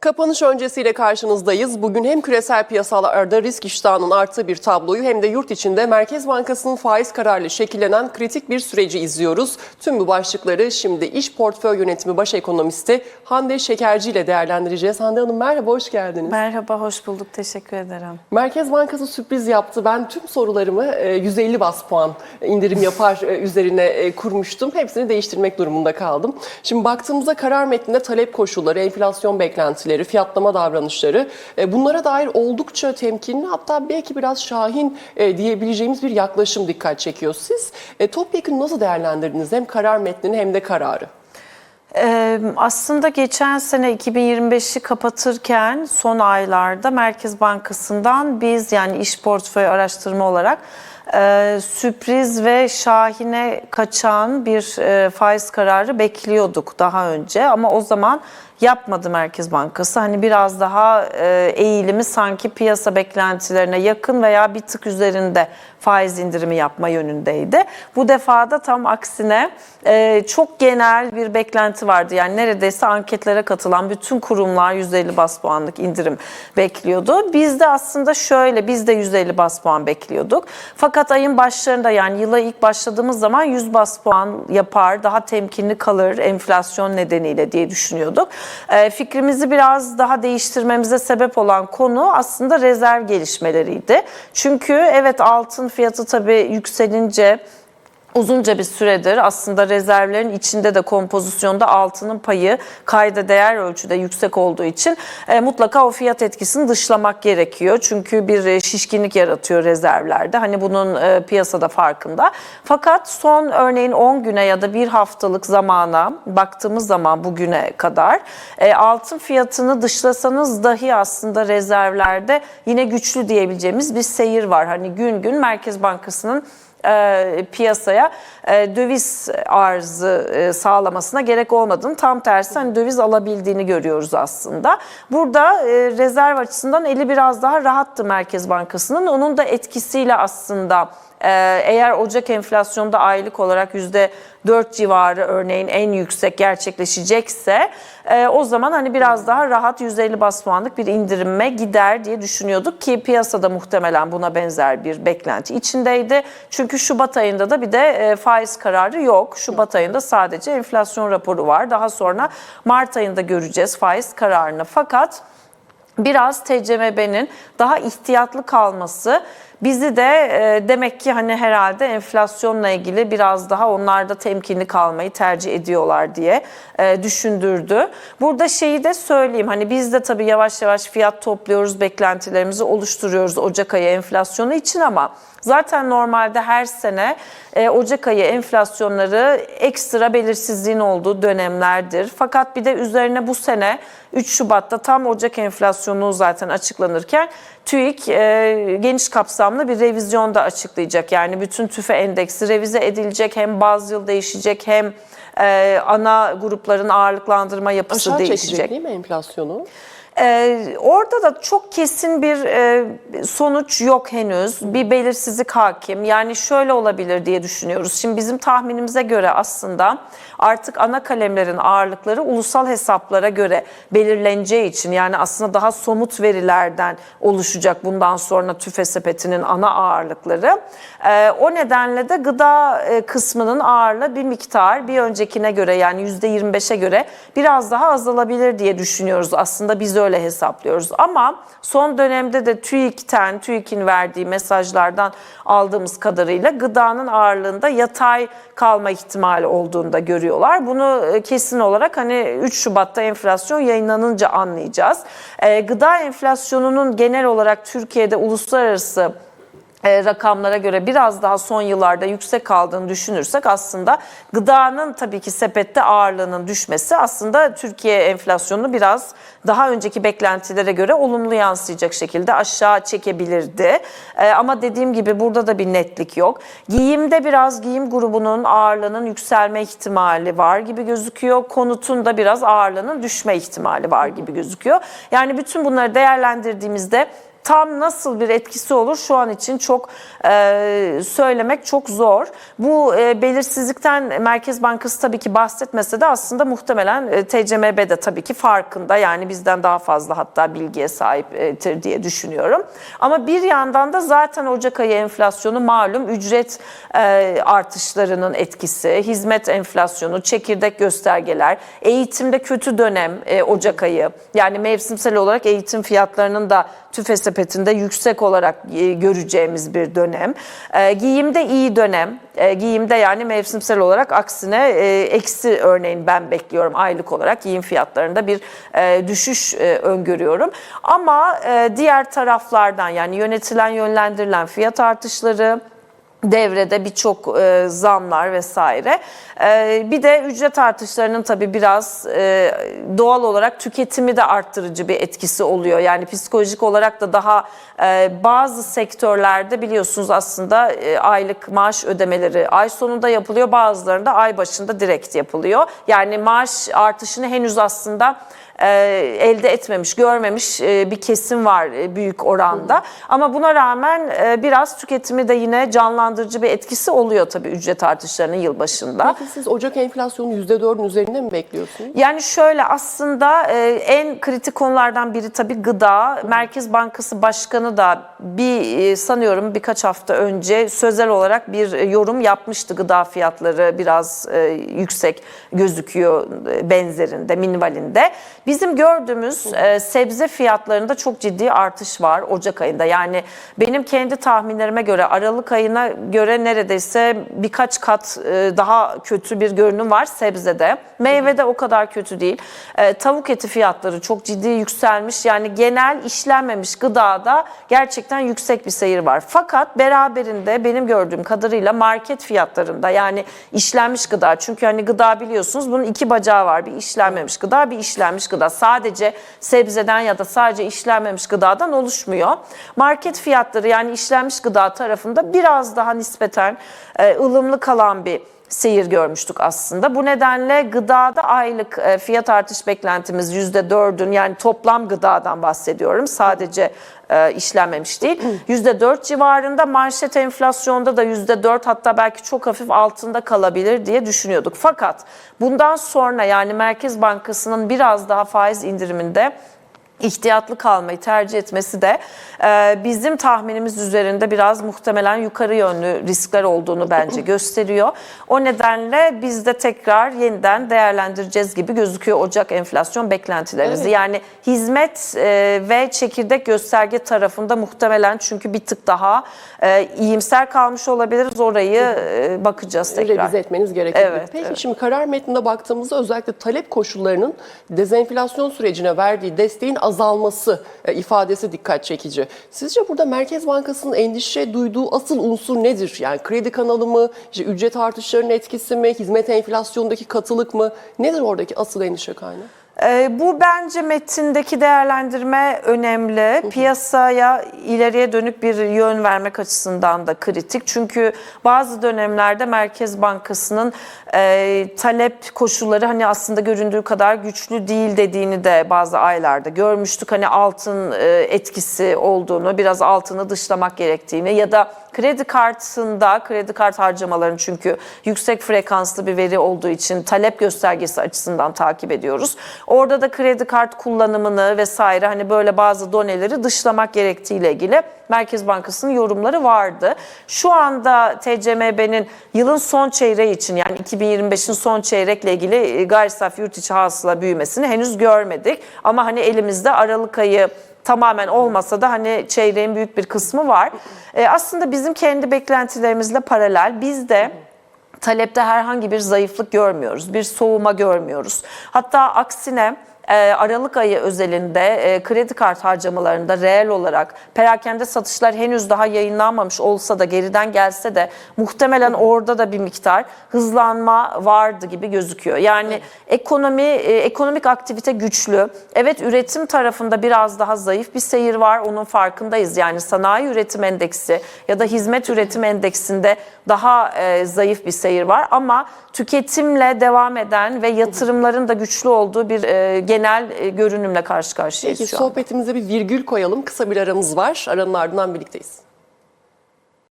Kapanış öncesiyle karşınızdayız. Bugün hem küresel piyasalarda risk iştahının arttığı bir tabloyu hem de yurt içinde Merkez Bankası'nın faiz kararıyla şekillenen kritik bir süreci izliyoruz. Tüm bu başlıkları şimdi İş Portföy Yönetimi Baş Ekonomisti Hande Şekerci ile değerlendireceğiz. Hande Hanım merhaba, hoş geldiniz. Merhaba, hoş bulduk. Teşekkür ederim. Merkez Bankası sürpriz yaptı. Ben tüm sorularımı e, 150 bas puan indirim yapar e, üzerine e, kurmuştum. Hepsini değiştirmek durumunda kaldım. Şimdi baktığımızda karar metninde talep koşulları, enflasyon beklentileri, fiyatlama davranışları e, bunlara dair oldukça temkinli hatta belki biraz şahin e, diyebileceğimiz bir yaklaşım dikkat çekiyor. Siz e, topyekun nasıl değerlendirdiniz hem karar metnini hem de kararı? Aslında geçen sene 2025'i kapatırken son aylarda Merkez Bankası'ndan biz yani iş portföy araştırma olarak sürpriz ve şahine kaçan bir faiz kararı bekliyorduk daha önce ama o zaman yapmadı Merkez Bankası. Hani biraz daha e, eğilimi sanki piyasa beklentilerine yakın veya bir tık üzerinde faiz indirimi yapma yönündeydi. Bu defada tam aksine e, çok genel bir beklenti vardı. Yani neredeyse anketlere katılan bütün kurumlar 150 bas puanlık indirim bekliyordu. Biz de aslında şöyle biz de 150 bas puan bekliyorduk. Fakat ayın başlarında yani yıla ilk başladığımız zaman 100 bas puan yapar, daha temkinli kalır enflasyon nedeniyle diye düşünüyorduk. E, fikrimizi biraz daha değiştirmemize sebep olan konu aslında rezerv gelişmeleriydi. Çünkü evet altın fiyatı tabii yükselince uzunca bir süredir aslında rezervlerin içinde de kompozisyonda altının payı kayda değer ölçüde yüksek olduğu için e, mutlaka o fiyat etkisini dışlamak gerekiyor. Çünkü bir e, şişkinlik yaratıyor rezervlerde. Hani bunun e, piyasada farkında. Fakat son örneğin 10 güne ya da bir haftalık zamana baktığımız zaman bugüne kadar e, altın fiyatını dışlasanız dahi aslında rezervlerde yine güçlü diyebileceğimiz bir seyir var. Hani gün gün Merkez Bankası'nın e, piyasaya e, döviz arzı e, sağlamasına gerek olmadığını tam tersi hani döviz alabildiğini görüyoruz aslında. Burada e, rezerv açısından eli biraz daha rahattı Merkez Bankası'nın. Onun da etkisiyle aslında eğer Ocak enflasyonda aylık olarak yüzde 4 civarı örneğin en yüksek gerçekleşecekse e, o zaman hani biraz daha rahat 150 bas puanlık bir indirime gider diye düşünüyorduk ki piyasada muhtemelen buna benzer bir beklenti içindeydi. Çünkü Şubat ayında da bir de e, faiz kararı yok. Şubat ayında sadece enflasyon raporu var. Daha sonra Mart ayında göreceğiz faiz kararını. Fakat biraz TCMB'nin daha ihtiyatlı kalması bizi de e, demek ki hani herhalde enflasyonla ilgili biraz daha onlar da temkinli kalmayı tercih ediyorlar diye e, düşündürdü. Burada şeyi de söyleyeyim hani biz de tabii yavaş yavaş fiyat topluyoruz, beklentilerimizi oluşturuyoruz Ocak ayı enflasyonu için ama Zaten normalde her sene e, Ocak ayı enflasyonları ekstra belirsizliğin olduğu dönemlerdir. Fakat bir de üzerine bu sene 3 Şubat'ta tam Ocak enflasyonu zaten açıklanırken TÜİK e, geniş kapsamlı bir revizyon da açıklayacak. Yani bütün tüfe endeksi revize edilecek hem baz yıl değişecek hem e, ana grupların ağırlıklandırma yapısı Aşağı değişecek. çekecek değil mi enflasyonu? Ee, orada da çok kesin bir e, sonuç yok henüz. Bir belirsizlik hakim. Yani şöyle olabilir diye düşünüyoruz. Şimdi bizim tahminimize göre aslında artık ana kalemlerin ağırlıkları ulusal hesaplara göre belirleneceği için yani aslında daha somut verilerden oluşacak bundan sonra tüfe sepetinin ana ağırlıkları. Ee, o nedenle de gıda e, kısmının ağırlığı bir miktar bir öncekine göre yani %25'e göre biraz daha azalabilir diye düşünüyoruz. Aslında biz öyle hesaplıyoruz. Ama son dönemde de TÜİK'ten, TÜİK'in verdiği mesajlardan aldığımız kadarıyla gıdanın ağırlığında yatay kalma ihtimali olduğunu da görüyorlar. Bunu e, kesin olarak hani 3 Şubat'ta enflasyon yayınlanınca anlayacağız. Ee, gıda enflasyonunun genel olarak Türkiye'de uluslararası e, rakamlara göre biraz daha son yıllarda yüksek kaldığını düşünürsek aslında gıdanın tabii ki sepette ağırlığının düşmesi aslında Türkiye enflasyonunu biraz daha önceki beklentilere göre olumlu yansıyacak şekilde aşağı çekebilirdi. E, ama dediğim gibi burada da bir netlik yok. Giyimde biraz giyim grubunun ağırlığının yükselme ihtimali var gibi gözüküyor. Konutun da biraz ağırlığının düşme ihtimali var gibi gözüküyor. Yani bütün bunları değerlendirdiğimizde tam nasıl bir etkisi olur şu an için çok e, söylemek çok zor. Bu e, belirsizlikten Merkez Bankası tabii ki bahsetmese de aslında muhtemelen e, TCMB de tabii ki farkında. Yani bizden daha fazla hatta bilgiye sahiptir diye düşünüyorum. Ama bir yandan da zaten Ocak ayı enflasyonu malum ücret e, artışlarının etkisi, hizmet enflasyonu, çekirdek göstergeler, eğitimde kötü dönem e, Ocak ayı. Yani mevsimsel olarak eğitim fiyatlarının da tüfe sepetinde yüksek olarak e, göreceğimiz bir dönem. E, giyimde iyi dönem. E, giyimde yani mevsimsel olarak aksine e, eksi örneğin ben bekliyorum aylık olarak giyim fiyatlarında bir düşüş öngörüyorum. Ama diğer taraflardan yani yönetilen yönlendirilen fiyat artışları devrede birçok e, zamlar vesaire. E, bir de ücret artışlarının tabii biraz e, doğal olarak tüketimi de arttırıcı bir etkisi oluyor. Yani psikolojik olarak da daha e, bazı sektörlerde biliyorsunuz aslında e, aylık maaş ödemeleri ay sonunda yapılıyor. Bazılarında ay başında direkt yapılıyor. Yani maaş artışını henüz aslında elde etmemiş, görmemiş e, bir kesim var e, büyük oranda. Ama buna rağmen e, biraz tüketimi de yine canlandırıcı bir etkisi oluyor tabii ücret artışlarının yılbaşında. Peki siz Ocak enflasyonu %4'ün üzerinde mi bekliyorsunuz? Yani şöyle aslında e, en kritik konulardan biri tabii gıda. Merkez Bankası Başkanı da bir e, sanıyorum birkaç hafta önce sözel olarak bir e, yorum yapmıştı. Gıda fiyatları biraz e, yüksek gözüküyor e, benzerinde, minvalinde. Bizim gördüğümüz e, sebze fiyatlarında çok ciddi artış var Ocak ayında. Yani benim kendi tahminlerime göre Aralık ayına göre neredeyse birkaç kat e, daha kötü bir görünüm var sebzede. Meyvede o kadar kötü değil. E, tavuk eti fiyatları çok ciddi yükselmiş. Yani genel işlenmemiş gıdada gerçekten yüksek bir seyir var. Fakat beraberinde benim gördüğüm kadarıyla market fiyatlarında yani işlenmiş gıda. Çünkü hani gıda biliyorsunuz bunun iki bacağı var. Bir işlenmemiş gıda, bir işlenmiş gıda. Sadece sebzeden ya da sadece işlenmemiş gıdadan oluşmuyor. Market fiyatları yani işlenmiş gıda tarafında biraz daha nispeten e, ılımlı kalan bir seyir görmüştük aslında. Bu nedenle gıdada aylık e, fiyat artış beklentimiz %4'ün yani toplam gıdadan bahsediyorum. Sadece e, işlenmemiş değil. %4 civarında manşet enflasyonda da %4 hatta belki çok hafif altında kalabilir diye düşünüyorduk. Fakat bundan sonra yani Merkez Bankası'nın biraz daha faiz indiriminde ihtiyatlı kalmayı tercih etmesi de e, bizim tahminimiz üzerinde biraz muhtemelen yukarı yönlü riskler olduğunu bence gösteriyor. O nedenle biz de tekrar yeniden değerlendireceğiz gibi gözüküyor Ocak enflasyon beklentilerimizi. Evet. Yani hizmet e, ve çekirdek gösterge tarafında muhtemelen çünkü bir tık daha e, iyimser kalmış olabiliriz. Orayı e, bakacağız tekrar. Revize etmeniz gerekebilir. Evet, Peki evet. şimdi karar metninde baktığımızda özellikle talep koşullarının dezenflasyon sürecine verdiği desteğin azalması e, ifadesi dikkat çekici. Sizce burada Merkez Bankası'nın endişe duyduğu asıl unsur nedir? Yani kredi kanalı mı, işte ücret artışlarının etkisi mi, hizmet enflasyondaki katılık mı? Nedir oradaki asıl endişe kaynağı? Ee, bu bence metindeki değerlendirme önemli. Piyasaya ileriye dönük bir yön vermek açısından da kritik. Çünkü bazı dönemlerde Merkez Bankası'nın e, talep koşulları hani aslında göründüğü kadar güçlü değil dediğini de bazı aylarda görmüştük. Hani altın e, etkisi olduğunu, biraz altını dışlamak gerektiğini ya da kredi kartında kredi kart harcamalarının çünkü yüksek frekanslı bir veri olduğu için talep göstergesi açısından takip ediyoruz. Orada da kredi kart kullanımını vesaire hani böyle bazı doneleri dışlamak gerektiğiyle ilgili Merkez Bankası'nın yorumları vardı. Şu anda TCMB'nin yılın son çeyreği için yani 2025'in son çeyrekle ilgili e, gayri safi yurt içi hasıla büyümesini henüz görmedik. Ama hani elimizde Aralık ayı tamamen olmasa da hani çeyreğin büyük bir kısmı var. E, aslında bizim kendi beklentilerimizle paralel biz de talepte herhangi bir zayıflık görmüyoruz. Bir soğuma görmüyoruz. Hatta aksine Aralık ayı özelinde e, kredi kart harcamalarında reel olarak perakende satışlar henüz daha yayınlanmamış olsa da geriden gelse de muhtemelen orada da bir miktar hızlanma vardı gibi gözüküyor. Yani ekonomi e, ekonomik aktivite güçlü. Evet üretim tarafında biraz daha zayıf bir seyir var. Onun farkındayız. Yani sanayi üretim endeksi ya da hizmet üretim endeksinde daha e, zayıf bir seyir var ama tüketimle devam eden ve yatırımların da güçlü olduğu bir e, genel genel e, görünümle karşı karşıyayız Peki şu an. sohbetimize bir virgül koyalım. Kısa bir aramız var. Aranın ardından birlikteyiz.